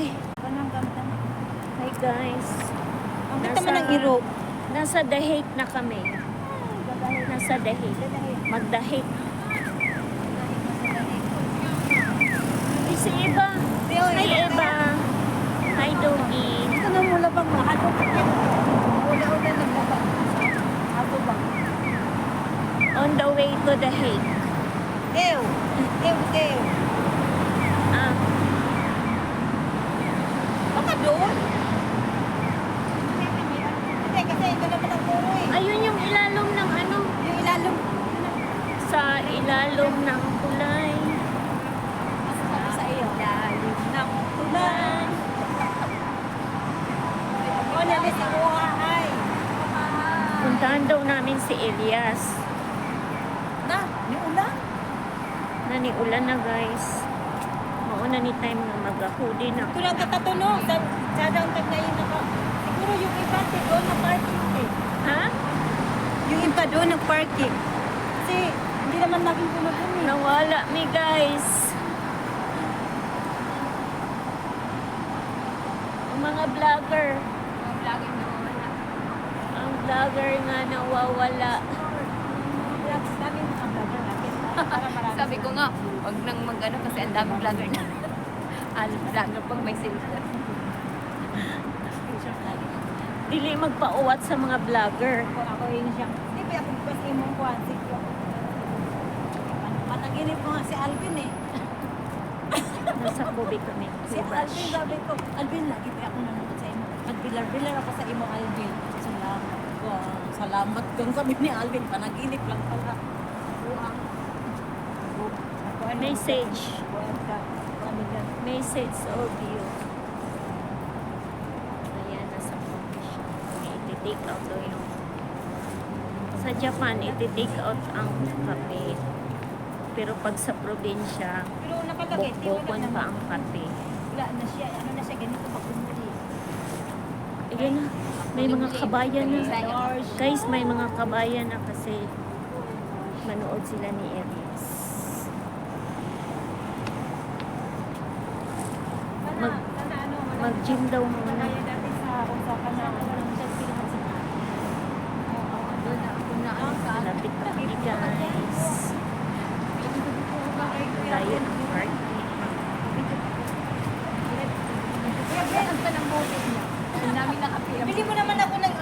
Okay. Kanang gamtan. Hi guys. Ang kita man Nasa- ng irog. Nasa The Hague na kami. Nasa The Hague. Magda Hague. Ay, si Eva. Hi Eva. Hi Doggy. Ito na mula bang mahalo. Ula-ula naglaba. Ako ba? On the way to The Hague. Ew. Ew, ew. Hindi, kasi ito naman ang puro eh. ayun yung ilalom ng ano. Yung ilalong. Sa ilalom ng tulay. Sabi sa iyo. Ilalim ng tulan. Ako namin si Kuha ay. Puntahan daw namin si Elias. Na, ni ulang. Naniulan na guys. Mauna ni time na mag-hoodie na. Ito lang katatunog. Sa, sa downtown na yun ako. Siguro yung iba doon na parking eh. Ha? Yung iba doon ng parking. Kasi hindi naman naging puno doon eh. Nawala mi guys. Ang mga vlogger. Ang vlogging na wala. Ang vlogger nga nawawala. Namin mga vlogger natin. Sabi ko nga, wag nang mag-ano kasi ang daming vlogger na. Al vlogger pag may cellphone. Dili magpauwat sa mga vlogger. Kung ako yun siya. Ba ako kasi imong kuhan si Panaginip ko nga si Alvin eh. Nasa Kobe kami. Si Alvin sabi ko, Alvin lagi pa ako nanonood sa imo. Nagbilar-bilar ako sa imo Alvin. Salamat ko. Salamat kung kami ni Alvin. Panaginip lang pala. Buang. Message. Message you. Ayan, nasa coffee shop. Iti-take out daw yung sa Japan, iti-take out ang kape. Pero pag sa probinsya, Pero nakalagay, di wala bukbukon pa naman. ang kape. Wala na siya. Ano na siya, ganito pa kumuli. Ayan na, may mga kabayan na. Guys, may mga kabayan na kasi manood sila ni Elias. Mag, mag-gym daw muna. Kaya dati sa Osaka na ano lang siya pinaka sa Doon na ako na ang saan. Lapit na kami guys. Tayo ng party. Kaya ang tanang boses niya. Ang dami nakapira. Bili mo naman ako ng